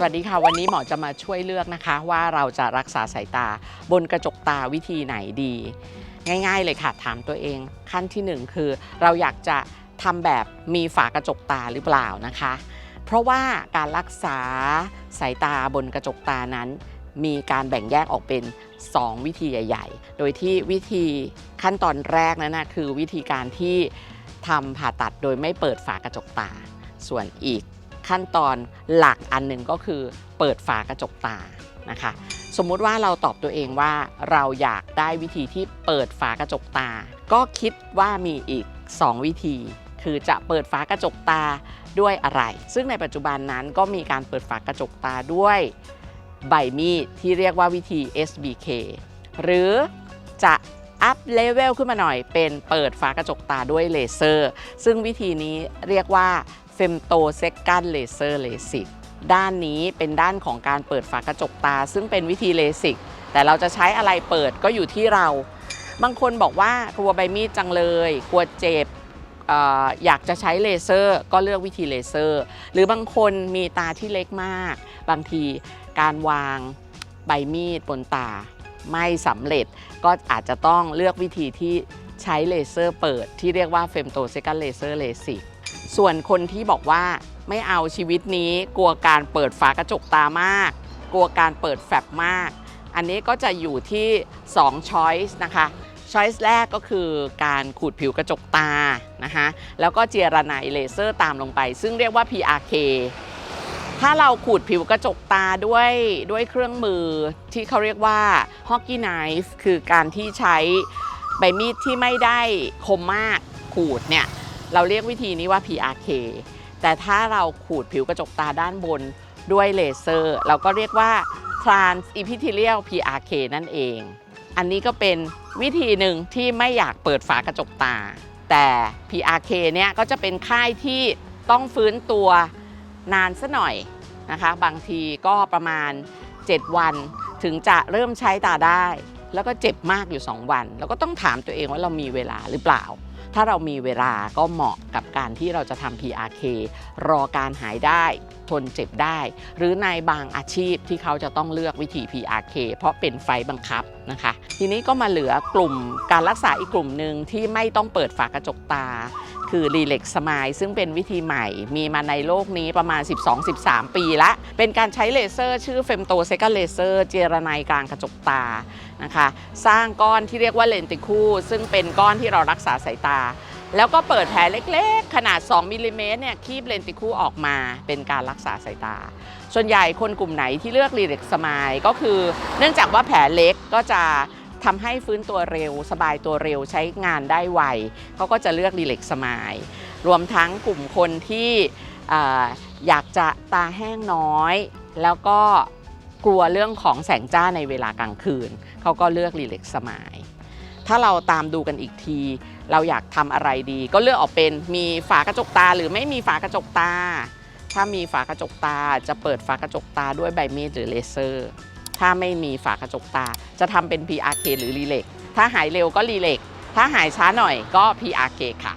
สวัสดีค่ะ วันนี้หมอจะมาช่วยเลือกนะคะ ว่าเราจะรักษาสายตาบนกระจกตาวิธีไหนดี ง่ายๆเลยค่ะ ถามตัวเอง ขั้นที่หนึ่งคือ เราอยากจะทำแบบมีฝากระจกตาหรือเปล่านะคะ เพราะว่าการรักษาสายตาบนกระจกตานั้น มีการแบ่งแยกออกเป็น 2 วิธีใหญ่ ๆ โดยที่วิธีขั้นตอนแรกนั้นนะคือวิธีการที่ทำผ่าตัดโดยไม่เปิดฝากระจกตา ส่วนอีก ขั้นตอนหลักอันหนึ่งก็คือเปิดฝากระจกตานะคะ สมมุติว่าเราตอบตัวเองว่าเราอยากได้วิธีที่เปิดฝากระจกตา ก็คิดว่ามีอีก 2 วิธี คือจะเปิดฝากระจกตาด้วยอะไร ซึ่งในปัจจุบันนั้นก็มีการเปิดฝากระจกตาด้วยใบมีดที่เรียกว่าวิธี SBK หรือจะอัพเลเวลขึ้นมาหน่อยเป็นเปิดฝากระจกตาด้วยเลเซอร์ ซึ่งวิธีนี้เรียกว่า Femto Second Laser LASIK ด้านนี้เป็นด้านของการเปิดฝากระจกตา ซึ่งเป็นวิธีเลสิกแต่เราจะใช้อะไรเปิดก็อยู่ที่เรา บางคนบอกว่ากลัวใบมีดจังเลย กลัวเจ็บออยากจะใช้เลเซอร์ก็เลือกวิธีเลเซอร์ หรือบางคนมีตาที่เล็กมาก บางทีการวางใบมีดบนตาไม่สำเร็จก็อาจจะต้องเลือกวิธีที่ใช้เลเซอร์เปิดที่เรียกว่า Femto Second Laser LASIK ส่ ส่วนคนที่บอกว่าไม่เอาชีวิตนี้กลัวการเปิดฝากระจกตามาก กลัวการเปิดแฟบมาก อันนี้ก็จะอยู่ที่2 choice นะคะ choice แรกก็คือการขูดผิวกระจกตานะคะแล้วก็เจระไนเลเซอร์ตามลงไป ซึ่งเรียกว่า PRK ถ้าเราขูดผิวกระจกตาด้วยด้วยเครื่องมือที่เขาเรียกว่า hockey knife คือการที่ใช้ใบมีดที่ไม่ได้คมมากขูดเนี่ย เราเรียกวิธีนี้ว่า PRK แต่ถ้าเราขูดผิวกระจกตาด้านบนด้วยเลเซอร์ เราก็เรียกว่า trans epithelial PRK นั่นเอง อันนี้ก็เป็นวิธีหนึ่งที่ไม่อยากเปิดฝากระจกตา แต่ PRK เนี่ยก็จะเป็นค่ายที่ต้องฟื้นตัวนานซะหน่อยนะคะ บางทีก็ประมาณ 7 วันถึงจะเริ่มใช้ตาได้ แล้วก็เจ็บมากอยู่ 2 วัน แล้วก็ต้องถามตัวเองว่าเรามีเวลาหรือเปล่า ถ้าเรามีเวลาก็เหมาะกับการที่เราจะทำ PRK รอการหายได้ทนเจ็บได้ หรือในบางอาชีพที่เขาจะต้องเลือกวิธี PRK เพราะเป็นไฟบังคับนะคะ ทีนี้ก็มาเหลือกลุ่มการรักษาอีกกลุ่มหนึ่งที่ไม่ต้องเปิดฝากระจกตา คือรีเล็กสมายซึ่งเป็นวิธีใหม่มีมาในโลกนี้ประมาณ 12-13 ปีละ เป็นการใช้เลเซอร์ชื่อเฟมโตเซก n เลเซอร์เจรไนกลางกระจกตานะคะสร้างก้อนที่เรียกว่าเลนติคูซึ่งเป็นก้อนที่เรารักษาสายตา แล้วก็เปิดแผลเล็กๆ ขนาด 2 มิลลิเมตรเนี่ยคีบเลนติคูออกมาเป็นการรักษาสายตา ส่วนใหญ่คนกลุ่มไหนที่เลือกรีเล็กสมายก็คือ เนื่องจากว่าแผลเล็กก็จะ ทำให้ฟื้นตัวเร็ว สบายตัวเร็วใช้งานได้ไวเขาก็จะเลือกรีเล็กสมายรวมทั้งกลุ่มคนที่อ่าอยากจะตาแห้งน้อย แล้วก็กลัวเรื่องของแสงจ้าในเวลากลางคืน เขาก็เลือกรีเล็กสมาย ถ้าเราตามดูกันอีกที เราอยากทำอะไรดี ก็เลือกออกเป็นมีฝากระจกตาหรือไม่มีฝากระจกตา ถ้ามีฝากระจกตาจะเปิดฝากระจกตาด้วยใบมีดหรือเลเซอร์ ถ้าไม่มีฝากระจกตา จะทำเป็น PRK หรือรีเล็กถ้าหายเร็วก็รีเล็กถ้าหายช้าหน่อยก็ PRK ค่ะ